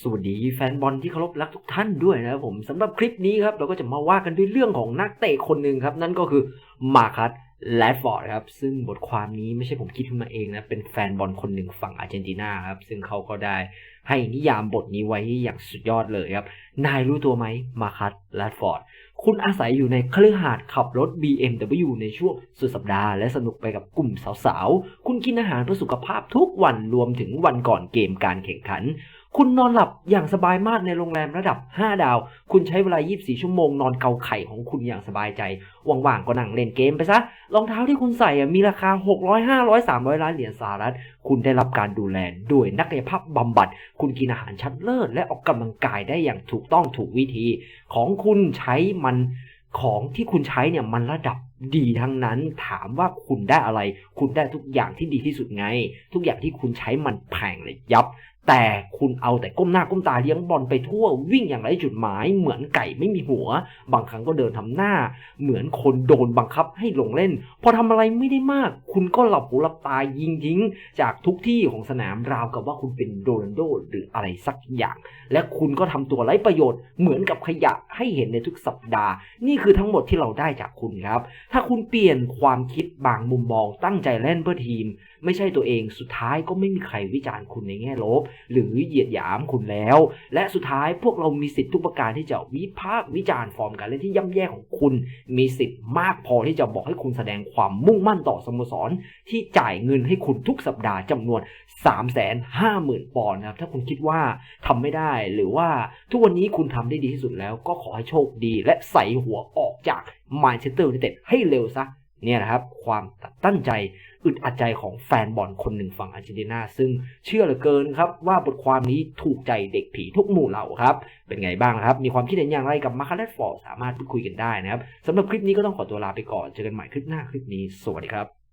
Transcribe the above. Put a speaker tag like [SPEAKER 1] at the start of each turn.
[SPEAKER 1] สวัสดีแฟนบอลที่เคารพรักทุกท่านด้วยนะครับผมสำหรับคลิปนี้ครับเราก็จะมาว่ากันด้วยเรื่องของนักเตะคนหนึ่งครับ นั่นก็คือมาคัสแรดฟอร์ดครับ ซึ่งบทความนี้ไม่ใช่ผมคิดขึ้นมาเองนะ เป็นแฟนบอลคนหนึ่งฝั่งอาร์เจนตินาครับ ซึ่งเขาก็ได้ให้นิยามบทนี้ไว้อย่างสุดยอดเลยครับ นายรู้ตัวไหมมาคัสแรดฟอร์ดคุณอาศัยอยู่ในคฤหาสน์ขับรถ BMW ในช่วงสุดสัปดาห์ และสนุกไปกับกลุ่มสาวๆ คุณกินอาหารเพื่อสุขภาพทุกวันรวมถึงวันก่อนเกมการแข่งขัน คุณนอนหลับอย่างสบายมากในโรงแรมระดับ 5 ดาว คุณใช้เวลา 24 ชั่วโมงนอนเกาไข่ของคุณอย่างสบายใจ ว่างๆ ก็นั่งเล่นเกมไปซะ รองเท้าที่คุณใส่อะมีราคา 600 500 300 ล้านเหรียญสหรัฐ คุณได้รับการดูแลโดยนักกายภาพบำบัด คุณกินอาหารชั้นเลิศและออกกำลังกายได้อย่างถูกต้องถูกวิธี ของคุณใช้มันของที่คุณใช้เนี่ยมันระดับดีทั้งนั้นถามว่าคุณได้อะไร คุณได้ทุกอย่างที่ดีที่สุดไง ทุกอย่างที่คุณใช้มันแพงเลยยับ แต่คุณเอาแต่ก้มหน้าก้มตาเลี้ยงบอลไปทั่ววิ่งอย่างไร้จุดหมาย เหมือนไก่ไม่มีหัว บางครั้งก็เดินทำหน้า เหมือนคนโดนบังคับให้ลงเล่น พอทำอะไรไม่ได้มาก คุณก็หลับหูหลับตายิงทิ้ง จากทุกที่ของสนามราวกับว่าคุณเป็นโดนัลโดหรืออะไรสักอย่าง และคุณก็ทำตัวไร้ประโยชน์เหมือนกับขยะให้เห็นในทุกสัปดาห์ นี่คือทั้งหมดที่เราได้จากคุณครับถ้าคุณเปลี่ยนความคิดบางมุมมองตั้งใจเล่นเพื่อทีม ไม่ใช่ตัวเองสุดท้ายก็ไม่มีใครวิจารณ์คุณในแง่ลบ หรือเหยียดหยามคุณแล้ว และสุดท้ายพวกเรามีสิทธิ์ทุกประการที่จะวิพากษ์วิจารณ์ฟอร์มการเล่นที่ย่ำแย่ของคุณ มีสิทธิ์มากพอที่จะบอกให้คุณแสดงความมุ่งมั่นต่อสโมสร ที่จ่ายเงินให้คุณทุกสัปดาห์จำนวน 3 5 0 0 0 0 ปอนด์นะครับถ้าคุณคิดว่าทำไม่ได้หรือว่าทุกวันนี้คุณทำได้ดีที่สุดแล้วก็ขอให้โชคดี และใส่หัวออกจาก มานเชสเตอร์ยูไนเต็ดให้เร็วซะเนี่ยนะครับความตั้นใจอึดอัดใจของแฟนบอลคนหนึ่งฝั่งอาร์เจนตินาซึ่งเชื่อเหลือเกินครับว่าบทความนี้ถูกใจเด็กผีทุกหมู่เหล่าครับ เป็นไงบ้างครับ มีความคิดเห็นอย่างไรกับมาคาเลตฟอร์ดสามารถพูดคุยกันได้นะครับสำหรับคลิปนี้ก็ต้องขอตัวลาไปก่อนเจอกันใหม่คลิปหน้าคลิปนี้ สวัสดีครับ